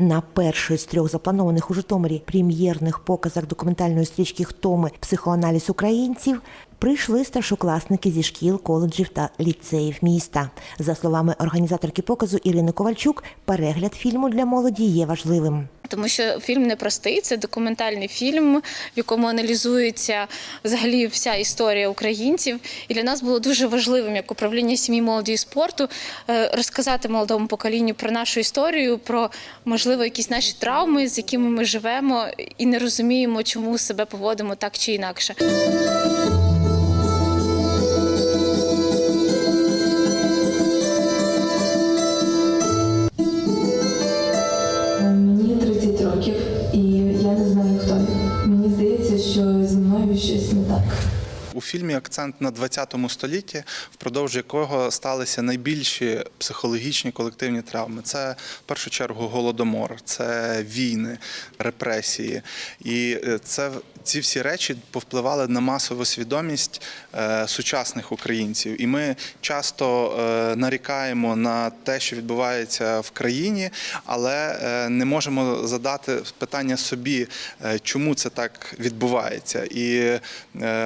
На перший з трьох запланованих у Житомирі прем'єрних показах документальної стрічки Хто ми? Психоаналіз українців прийшли старшокласники зі шкіл, коледжів та ліцеїв міста. За словами організаторки показу Ірини Ковальчук, перегляд фільму для молоді є важливим. Тому що фільм непростий, це документальний фільм, в якому аналізується взагалі вся історія українців. І для нас було дуже важливим, як управління сім'ї молоді і спорту, е, розказати молодому поколінню про нашу історію, про можливо якісь наші травми, з якими ми живемо, і не розуміємо, чому себе поводимо так чи інакше. Що щось не так. У фільмі акцент на 20 столітті, впродовж якого сталися найбільші психологічні колективні травми. Це в першу чергу голодомор, це війни, репресії. І е, це ці всі речі повпливали на масову свідомість е, сучасних українців. І ми часто е, нарікаємо на те, що відбувається в країні, але е, не можемо задати питання собі, чому це так відбувається. І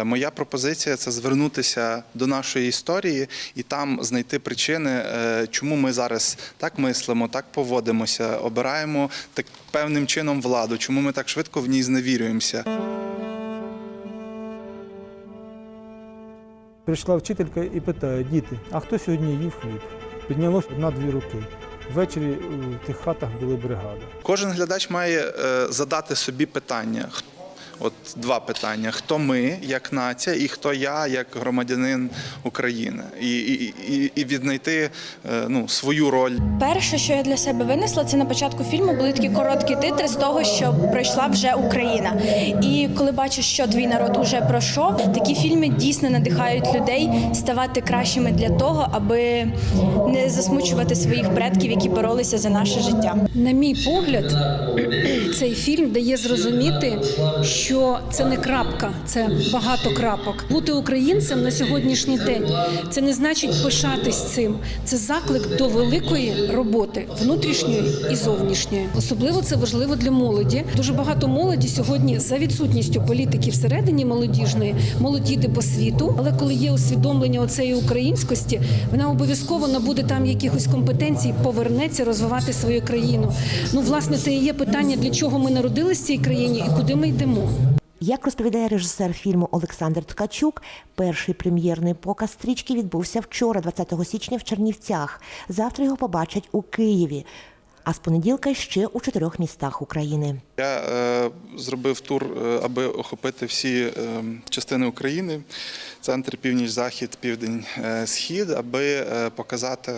моя пропозиція це звернутися до нашої історії і там знайти причини, чому ми зараз так мислимо, так поводимося, обираємо так певним чином владу, чому ми так швидко в ній зневірюємося. Прийшла вчителька і питає, діти, а хто сьогодні їв хліб? Піднялось одна-дві руки. Ввечері у тих хатах були бригади. Кожен глядач має е, задати собі питання. От два питання: хто ми як нація, і хто я як громадянин України, і, і, і, і віднайти е, ну, свою роль. Перше, що я для себе винесла, це на початку фільму були такі короткі титри з того, що пройшла вже Україна. І коли бачиш, що твій народ уже пройшов, такі фільми дійсно надихають людей ставати кращими для того, аби не засмучувати своїх предків, які боролися за наше життя. На мій погляд, цей фільм дає зрозуміти, що це не крапка, це багато крапок. Бути українцем на сьогоднішній день це не значить пишатись цим. Це заклик до великої роботи внутрішньої і зовнішньої. Особливо це важливо для молоді. Дуже багато молоді сьогодні за відсутністю політики всередині молодіжної, молодь їде по світу. Але коли є усвідомлення оцеї українськості, вона обов'язково набуде там якихось компетенцій, повернеться розвивати свою країну. Ну, власне, це і є питання, для чого ми народилися в цій країні і куди ми йдемо. Як розповідає режисер фільму Олександр Ткачук, перший прем'єрний показ стрічки відбувся вчора, 20 січня, в Чернівцях. Завтра його побачать у Києві, а з понеділка ще у чотирьох містах України. Я е, зробив тур, е, аби охопити всі е, частини України: центр, північ, захід, південь, е, схід, аби е, показати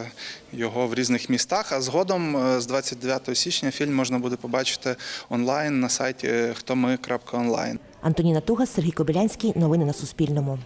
його в різних містах. А згодом е, з 29 січня фільм можна буде побачити онлайн на сайті хто ми.онлайн. Антоніна Тугас, Сергій Кобилянський. Новини на Суспільному.